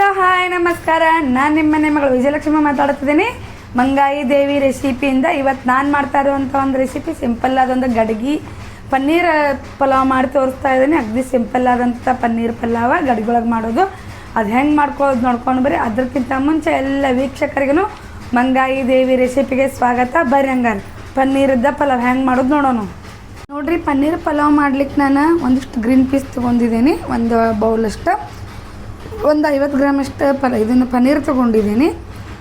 Hello, hi, ನಮಸ್ಕಾರ. ನಾನು ನಿಮ್ಮ ಮನೆ ಮಗಳು ವಿಜಯಲಕ್ಷ್ಮಿ ಮಾತಾಡ್ತಿದ್ದೀನಿ. ಮಂಗಾಯಿ ದೇವಿ ರೆಸಿಪಿಯಿಂದ ಇವತ್ತು ನಾನು ಮಾಡ್ತಾ ಇರುವಂಥ ಒಂದು ರೆಸಿಪಿ ಸಿಂಪಲ್ ಆದೊಂದು ಗಡ್ಗಿ. ಪನ್ನೀರ್, ಪಲಾವ್ ಮಾಡಿ ತೋರಿಸ್ತಾ ಇದ್ದೀನಿ. ಅಗ್ದಿ ಸಿಂಪಲ್ ಆದಂಥ ಪನ್ನೀರ್, ಪಲಾವ ಗಡಿಗೊಳಗೆ ಮಾಡೋದು. ಅದು ಹೆಂಗೆ ಮಾಡ್ಕೊಳೋದು ನೋಡ್ಕೊಂಡು ಬರ್ರಿ. ಅದಕ್ಕಿಂತ ಮುಂಚೆ ಎಲ್ಲ ವೀಕ್ಷಕರಿಗೂ ಮಂಗಾಯಿ ದೇವಿ ರೆಸಿಪಿಗೆ ಸ್ವಾಗತ. ಬರ್ರಿ ಹಂಗಾರೆ. ಪನ್ನೀರದ್ದ ಪಲಾವ್ ಹೆಂಗೆ ಮಾಡೋದು ನೋಡೋಣ ನೋಡ್ರಿ, ಪನ್ನೀರ್, ಪಲಾವ್ ಮಾಡ್ಲಿಕ್ಕೆ ನಾನು ಒಂದಿಷ್ಟು ಗ್ರೀನ್ ಪೀಸ್ ತೊಗೊಂಡಿದ್ದೀನಿ. ಒಂದು ಬೌಲಷ್ಟು ಒಂದು ಐವತ್ತು ಗ್ರಾಮಷ್ಟು ಪ ಇದನ್ನು ಪನ್ನೀರ್ ತೊಗೊಂಡಿದ್ದೀನಿ.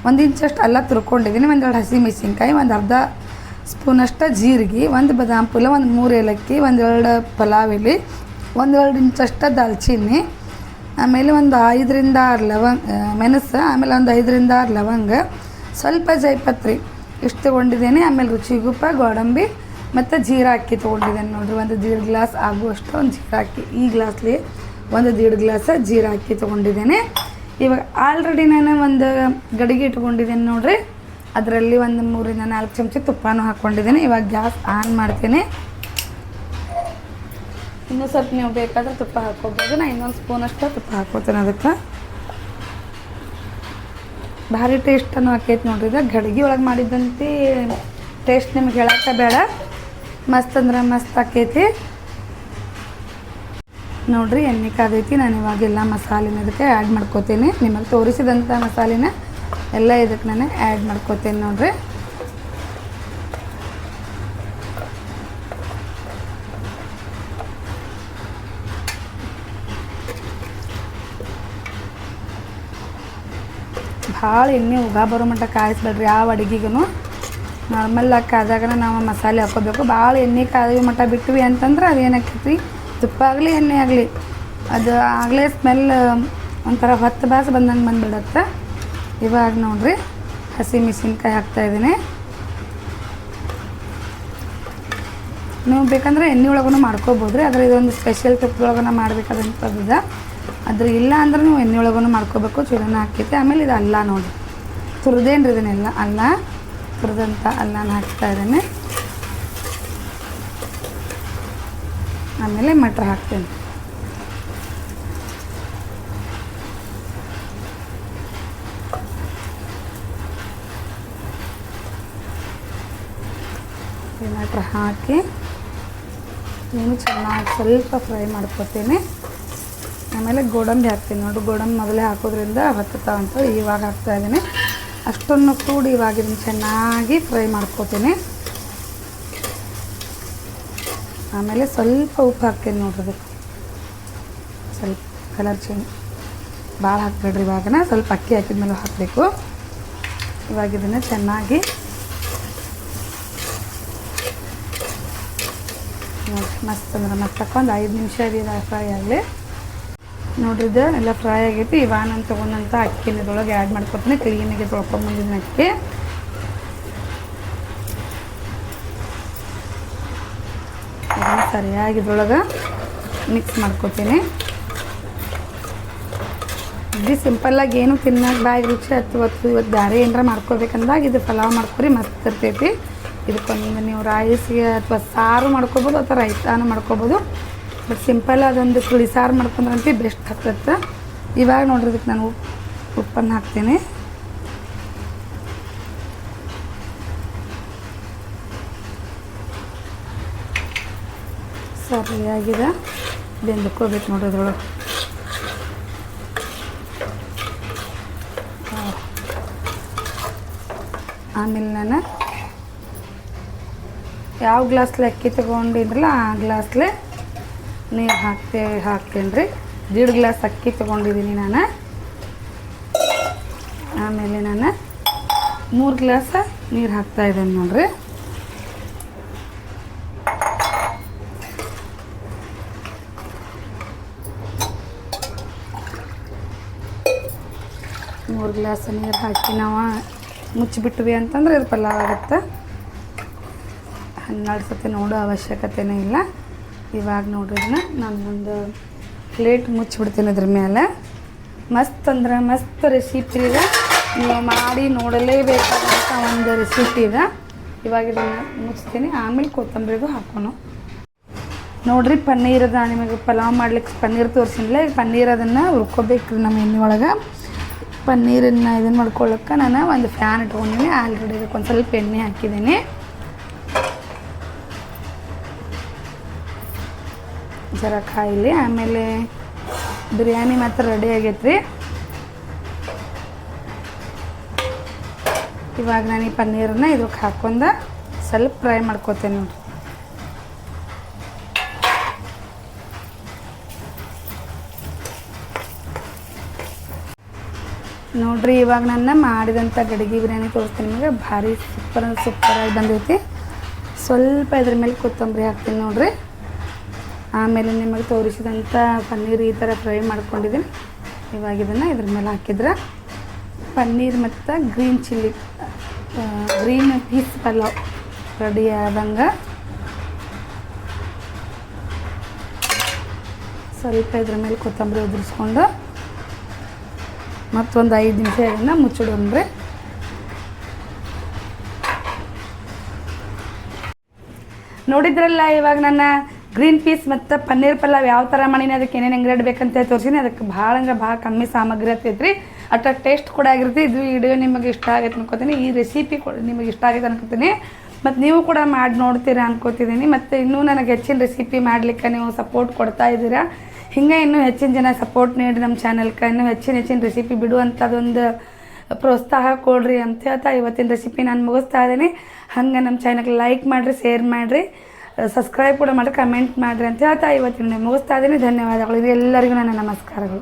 ಒಂದು ಇಂಚಷ್ಟು ಅಲ್ಲ ತುರ್ಕೊಂಡಿದ್ದೀನಿ. ಒಂದೆರಡು ಹಸಿ ಮೆಣಸಿನ್ಕಾಯಿ, ಒಂದು ಅರ್ಧ ಸ್ಪೂನಷ್ಟು ಜೀರಿಗೆ, ಒಂದು ಬದಾಮ್ ಪುಲ ಒಂದು ಮೂರು ಏಲಕ್ಕಿ ಒಂದೆರಡು ಪಲಾವ್ ಎಲೆ ಒಂದೆರಡು ಇಂಚಷ್ಟು ದಾಲ್ಚಿನ್ನಿ, ಆಮೇಲೆ ಒಂದು ಐದರಿಂದ ಆರು ಲವಂಗ ಮೆಣಸು, ಆಮೇಲೆ ಒಂದು ಐದರಿಂದ ಆರು ಲವಂಗ, ಸ್ವಲ್ಪ ಜೈಪತ್ರಿ ಇಷ್ಟು ತೊಗೊಂಡಿದ್ದೀನಿ. ಆಮೇಲೆ ರುಚಿಗುಪ್ಪ ಗೋಡಂಬಿ ಮತ್ತು ಜೀರಾ ಅಕ್ಕಿ ತೊಗೊಂಡಿದ್ದೇನೆ ನೋಡಿರಿ. ಒಂದು ದೀಡ್ ಗ್ಲಾಸ್ ಆಗುವಷ್ಟು ಒಂದು ಜೀರಾ ಈ ಗ್ಲಾಸ್ಲಿ ಒಂದು ದೀಡ್ ಗ್ಲಾಸ ಜೀರಾ ಹಾಕಿ ತೊಗೊಂಡಿದ್ದೇನೆ. ಇವಾಗ ಆಲ್ರೆಡಿ ನಾನು ಒಂದು ಗಡಿಗೆ ಇಟ್ಕೊಂಡಿದ್ದೇನೆ ನೋಡ್ರಿ. ಅದರಲ್ಲಿ ಒಂದು ಮೂರಿಂದ ನಾಲ್ಕು ಚಮಚ ತುಪ್ಪನೂ ಹಾಕ್ಕೊಂಡಿದ್ದೀನಿ ಇವಾಗ ಗ್ಯಾಸ್ ಆನ್ ಮಾಡ್ತೀನಿ. ಇನ್ನೂ ಸ್ವಲ್ಪ ನೀವು ಬೇಕಾದ್ರೆ ತುಪ್ಪ ಹಾಕ್ಕೋಬೋದು. ನಾನು ಇನ್ನೊಂದು ಸ್ಪೂನಷ್ಟು ತುಪ್ಪ ಹಾಕೋತೇನೆ ಅದಕ್ಕೆ. ಭಾರಿ ಟೇಸ್ಟನ್ನು ಹಾಕೈತೆ ನೋಡ್ರಿ. ಇದು ಗಡಿಗೆ ಒಳಗೆ ಮಾಡಿದ್ದಂತೆ ಟೇಸ್ಟ್ ನಿಮ್ಗೆ ಹೇಳಕ್ಕೆ ಬೇಡ. ಮಸ್ತ್ ಅಂದ್ರೆ ಮಸ್ತ್ ಆಕೈತಿ. ನೋಡ್ರಿ, ಎಣ್ಣೆ ಕಾದೈತಿ. ನಾನು ಇವಾಗ ಎಲ್ಲ ಮಸಾಲೆನ ಇದಕ್ಕೆ ಆ್ಯಡ್ ಮಾಡ್ಕೋತೀನಿ. ನಿಮಗೆ ತೋರಿಸಿದಂಥ ಮಸಾಲೆನ ಎಲ್ಲ ಇದಕ್ಕೆ ನಾನು ಆ್ಯಡ್ ಮಾಡ್ಕೋತೀನಿ ನೋಡ್ರಿ. ಭಾಳ ಎಣ್ಣೆ ಉಗ ಬರೋ ಮಟ್ಟ ಕಾಯಿಸ್ಬೇಡ್ರಿ ಯಾವ ಅಡುಗೆಗೂ ನಾರ್ಮಲ್ ಆಗಿ ಕಾದಾಗನ ನಾವು ಮಸಾಲೆ ಹಾಕೋಬೇಕು. ಭಾಳ ಎಣ್ಣೆ ಕಾಯೋ ಮಟ್ಟ ಬಿಟ್ವಿ ಅಂತಂದ್ರೆ ಅದು ಏನಾಕೈತಿ ತುಪ್ಪ ಆಗಲಿ ಎಣ್ಣೆ ಆಗಲಿ ಅದು ಆಗಲೇ ಸ್ಮೆಲ್ ಒಂಥರ ಹೊತ್ತು ಬಾಸ ಬಂದಂಗೆ ಬಂದ್ಬಿಡತ್ತೆ. ಇವಾಗ ನೋಡಿರಿ, ಹಸಿ ಮೆಣಸಿನ್ಕಾಯಿ ಹಾಕ್ತಾಯಿದ್ದೀನಿ ನೀವು ಬೇಕಂದ್ರೆ ಎಣ್ಣೆ ಒಳಗೂ ಮಾಡ್ಕೋಬೋದು ರೀ ಆದರೆ ಇದೊಂದು ಸ್ಪೆಷಲ್ ತುಪ್ಪದೊಳಗನ ಮಾಡಬೇಕಾದಂಥದ್ದು ಅದ್ರ ಇಲ್ಲ ಅಂದ್ರೆ ನೀವು ಎಣ್ಣೆ ಒಳಗೂ ಮಾಡ್ಕೋಬೇಕು, ಚೂರನ್ನ ಹಾಕೈತೆ ಆಮೇಲೆ ಇದು ಅಲ್ಲ ನೋಡಿ ತುರಿದೇನು ರೀ ಇದನ್ನೆಲ್ಲ ಅಲ್ಲ ತುರಿದಂಥ ಅಲ್ಲನ ಹಾಕ್ತಾ ಇದ್ದೇನೆ. ಆಮೇಲೆ ಮಟ್ರ್ ಹಾಕ್ತೇನೆ. ಮಟ್ರ್ ಹಾಕಿ ಇನ್ನು ಚೆನ್ನಾಗಿ ಸ್ವಲ್ಪ ಫ್ರೈ ಮಾಡ್ಕೊತೀನಿ. ಆಮೇಲೆ ಗೋಡಂಬಿ ಹಾಕ್ತೀನಿ ನೋಡು. ಗೋಡಂಬಿ ಮೊದಲೇ ಹಾಕೋದ್ರಿಂದ ಹತ್ತುತ್ತಾ ಅಂತ ಇವಾಗ ಹಾಕ್ತಾ ಇದ್ದೀನಿ. ಅಷ್ಟನ್ನು ಕೂಡಿ ಇವಾಗ ಇದನ್ನು ಚೆನ್ನಾಗಿ ಫ್ರೈ ಮಾಡ್ಕೋತೀನಿ. ಆಮೇಲೆ ಸ್ವಲ್ಪ ಉಪ್ಪು ಹಾಕ್ತೇನೆ ನೋಡ್ರಿ ಅದಕ್ಕೆ. ಸ್ವಲ್ಪ ಕಲರ್ ಚೇಂಜ್ ಭಾಳ ಹಾಕ್ಬೇಡ್ರಿ ಇವಾಗನ. ಸ್ವಲ್ಪ ಅಕ್ಕಿ ಹಾಕಿದ್ಮೇಲೆ ಹಾಕಬೇಕು. ಇವಾಗ ಇದನ್ನು ಚೆನ್ನಾಗಿ ನೋಡಿ, ಮಸ್ತ್ ಅಂದ್ರೆ ಮತ್ತೆ ಐದು ನಿಮಿಷ ಇದು ಫ್ರೈ ಆಗಲಿ. ನೋಡ್ರಿ ಇದು ಎಲ್ಲ ಫ್ರೈ ಆಗೈತಿ. ಇವಾಗ ನಾನು ತೊಗೊಂಡಂಥ ಅಕ್ಕಿನ ಇದ್ರೊಳಗೆ ಆ್ಯಡ್ ಮಾಡ್ಕೊತೀನಿ ಕ್ಲೀನಾಗಿ ತೊಳ್ಕೊಂಬಂದಿದ್ದೀನಿ ಅಕ್ಕಿ ಇದನ್ನು ಸರಿಯಾಗಿ ಇದ್ರೊಳಗೆ ಮಿಕ್ಸ್ ಮಾಡ್ಕೊತೀನಿ ಇದು ಸಿಂಪಲ್ಲಾಗಿ ಏನು ತಿನ್ನಕ್ಕೆ ಬಾಯಿ ರುಚಿ ಅಥವಾ ಇವತ್ತು ಬೇರೆ ಏನಾರ ಮಾಡ್ಕೋಬೇಕಂದಾಗ ಇದು ಪಲಾವ್ ಮಾಡ್ಕೊರಿ, ಮಸ್ತ್ ಇರ್ತೈತಿ. ಇದಕ್ಕೊಂದು ನೀವು ರೈಸ್ಗೆ ಅಥವಾ ಸಾರು ಮಾಡ್ಕೊಬೋದು, ಅಥವಾ ರೈತಾನು ಮಾಡ್ಕೊಬೋದು. ಬಟ್ ಸಿಂಪಲ್ ಅದೊಂದು ಕುಳಿ ಸಾರು ಮಾಡ್ಕೊಂಡ್ರಂತೆ ಬೆಸ್ಟ್ ಆಗ್ತೈತೆ. ಇವಾಗ ನೋಡ್ರಿ ಇದಕ್ಕೆ ನಾನು ಉಪ್ಪು ಉಪ್ಪನ್ನು ಹಾಕ್ತೀನಿ. ಸರಿಯಾಗಿದೆ ಬೆಂದ್ಕೋಬೇಕು ನೋಡೋದ್ರೊಳಗೆ. ಆಮೇಲೆ ನಾನು ಯಾವ ಗ್ಲಾಸ್ಲೆ ಅಕ್ಕಿ ತೊಗೊಂಡಿದ್ರಲ್ಲ ಆ ಗ್ಲಾಸ್ಲೆ ನೀರು ಹಾಕ್ತೇ ಹಾಕ್ತೇನೆ ರೀ ದೀಡ್ ಗ್ಲಾಸ್ ಅಕ್ಕಿ ತೊಗೊಂಡಿದ್ದೀನಿ ನಾನು. ಆಮೇಲೆ ನಾನು ಮೂರು ಗ್ಲಾಸ್ ನೀರು ಹಾಕ್ತಾ ಇದ್ದೇನೆ ನೋಡ್ರಿ. ಮೂರು ಗ್ಲಾಸ್ ನೀರು ಹಾಕಿ ನಾವು ಮುಚ್ಚಿಬಿಟ್ವಿ ಅಂತಂದ್ರೆ ಇದು ಪಲಾವ್ ಆಗುತ್ತೆ. ಹನ್ನೆರಡು ಸತಿ ನೋಡೋ ಅವಶ್ಯಕತೆನೇ ಇಲ್ಲ. ಇವಾಗ ನೋಡಿದ್ರೆ ನಾನು ಒಂದು ಪ್ಲೇಟ್ ಮುಚ್ಚಿಬಿಡ್ತೀನಿ ಅದ್ರ ಮೇಲೆ. ಮಸ್ತ್ ಅಂದ್ರೆ ಮಸ್ತ್ ರೆಸಿಪಿ ಇದೆ ನೀವು ಮಾಡಿ ನೋಡಲೇಬೇಕಾದಂಥ ಒಂದು ರೆಸಿಪಿ ಇದೆ ಇವಾಗ ಇದನ್ನು ಮುಚ್ತೀನಿ. ಆಮೇಲೆ ಕೊತ್ತಂಬರಿಗೂ ಹಾಕೋಣ ನೋಡ್ರಿ ಪನ್ನೀರ್ ನಿಮಗೆ ಪಲಾವ್ ಮಾಡ್ಲಿಕ್ಕೆ ಪನ್ನೀರ್ ತೋರಿಸಿಲ್ಲ ಈಗ ಪನ್ನೀರ್ ಅದನ್ನು ಹುರ್ಕೋಬೇಕ್ರಿ ನಮ್ಮ ಎಣ್ಣೆ ಒಳಗೆ. ಪನ್ನೀರನ್ನು ಇದನ್ನು ಮಾಡ್ಕೊಳ್ಳೋಕೆ ನಾನು ಒಂದು ಫ್ಯಾನ್ ಇಟ್ಕೊಂಡಿದ್ದೀನಿ ಆಲ್ರೆಡಿ ಇದಕ್ಕೆ ಒಂದು ಸ್ವಲ್ಪ ಎಣ್ಣೆ ಹಾಕಿದ್ದೀನಿ. ಜರ ಕಾಯಿಲಿ, ಆಮೇಲೆ ಬಿರಿಯಾನಿ ಮಾತ್ರ ರೆಡಿ ಆಗೈತ್ರಿ. ಇವಾಗ ನಾನು ಈ ಪನ್ನೀರನ್ನ ಇದಕ್ಕೆ ಹಾಕೊಂಡು ಸ್ವಲ್ಪ ಫ್ರೈ ಮಾಡ್ಕೋತೇನೆ ನೋಡ್ರಿ. ನೋಡ್ರಿ, ಇವಾಗ ನನ್ನ ಮಾಡಿದಂಥ ಗಡಿಗೆ ಬಿರಿಯಾನಿ ತೋರಿಸ್ತೀನಿ ನಿಮಗೆ. ಭಾರಿ ಸೂಪರ್ ಸೂಪರಾಗಿ ಬಂದೈತಿ. ಸ್ವಲ್ಪ ಇದ್ರ ಮೇಲೆ ಕೊತ್ತಂಬರಿ ಹಾಕ್ತೀನಿ ನೋಡ್ರಿ. ಆಮೇಲೆ ನಿಮಗೆ ತೋರಿಸಿದಂಥ ಪನ್ನೀರ್ ಈ ಥರ ಫ್ರೈ ಮಾಡ್ಕೊಂಡಿದ್ದೀನಿ. ಇವಾಗ ಇದನ್ನು ಇದ್ರ ಮೇಲೆ ಹಾಕಿದ್ರೆ. ಪನ್ನೀರ್ ಮತ್ತು green chilli green peas pulao ready ಆದಂಗೆ. ಸ್ವಲ್ಪ ಇದ್ರ ಮೇಲೆ ಕೊತ್ತಂಬರಿ ಉದುರಿಸ್ಕೊಂಡು ಮತ್ತೊಂದು ಐದು ನಿಮಿಷ ಇದನ್ನು ಮುಚ್ಚಿಡೋಣ್ರಿ ನೋಡಿದ್ರಲ್ಲ ಇವಾಗ ನನ್ನ ಗ್ರೀನ್ ಪೀಸ್ ಮತ್ತು ಪನ್ನೀರ್ ಪಲಾವ್ ಯಾವ ಥರ ಮಾಡೀನಿ, ಅದಕ್ಕೆ ಏನೇನು ಇಂಗ್ರೀಡ್ ಬೇಕಂತ ತೋರಿಸಿನಿ. ಅದಕ್ಕೆ ಭಾಳ ಅಂದ್ರೆ ಭಾಳ ಕಮ್ಮಿ ಸಾಮಗ್ರಿ ಆಗ್ತೈತ್ರಿ ಅಟ್ಟ ಟೇಸ್ಟ್ ಕೂಡ ಆಗಿರುತ್ತೆ. ಇದು ವಿಡಿಯೋ ನಿಮಗೆ ಇಷ್ಟ ಆಗೈತೆ ಅನ್ಕೋತೀನಿ. ಈ ರೆಸಿಪಿ ಕೂಡ ನಿಮಗೆ ಇಷ್ಟ ಆಗೈತೆ ಅನ್ಕೋತೀನಿ. ಮತ್ತು ನೀವು ಕೂಡ ಮಾಡಿ ನೋಡ್ತೀರಾ ಅನ್ಕೋತಿದ್ದೀನಿ. ಮತ್ತು ಇನ್ನೂ ನನಗೆ ಹೆಚ್ಚಿನ ರೆಸಿಪಿ ಮಾಡಲಿಕ್ಕೆ ನೀವು ಸಪೋರ್ಟ್ ಕೊಡ್ತಾ ಇದ್ದೀರಾ. ಹಿಂಗೆ ಇನ್ನೂ ಹೆಚ್ಚಿನ ಜನ ಸಪೋರ್ಟ್ ನೀಡಿ ನಮ್ಮ ಚಾನಲ್ಗೆ ಇನ್ನೂ ಹೆಚ್ಚಿನ ಹೆಚ್ಚಿನ ರೆಸಿಪಿ ಬಿಡುವಂಥದ್ದೊಂದು ಪ್ರೋತ್ಸಾಹ ಕೊಡ್ರಿ ಅಂತ ಹೇಳ್ತಾ ಇವತ್ತಿನ ರೆಸಿಪಿ ನಾನು ಮುಗಿಸ್ತಾ ಇದ್ದೀನಿ. ಹಂಗೆ ನಮ್ಮ ಚಾನಲ್ಗೆ ಲೈಕ್ ಮಾಡಿರಿ ಶೇರ್ ಮಾಡಿರಿ ಸಬ್ಸ್ಕ್ರೈಬ್ ಕೂಡ ಮಾಡಿರಿ ಕಮೆಂಟ್ ಮಾಡಿರಿ ಅಂತ ಹೇಳ್ತಾ ಇವತ್ತಿನ ಮುಗಿಸ್ತಾ ಇದ್ದೀನಿ. ಧನ್ಯವಾದಗಳು. ಇದು ಎಲ್ಲರಿಗೂ ನನ್ನ ನಮಸ್ಕಾರಗಳು.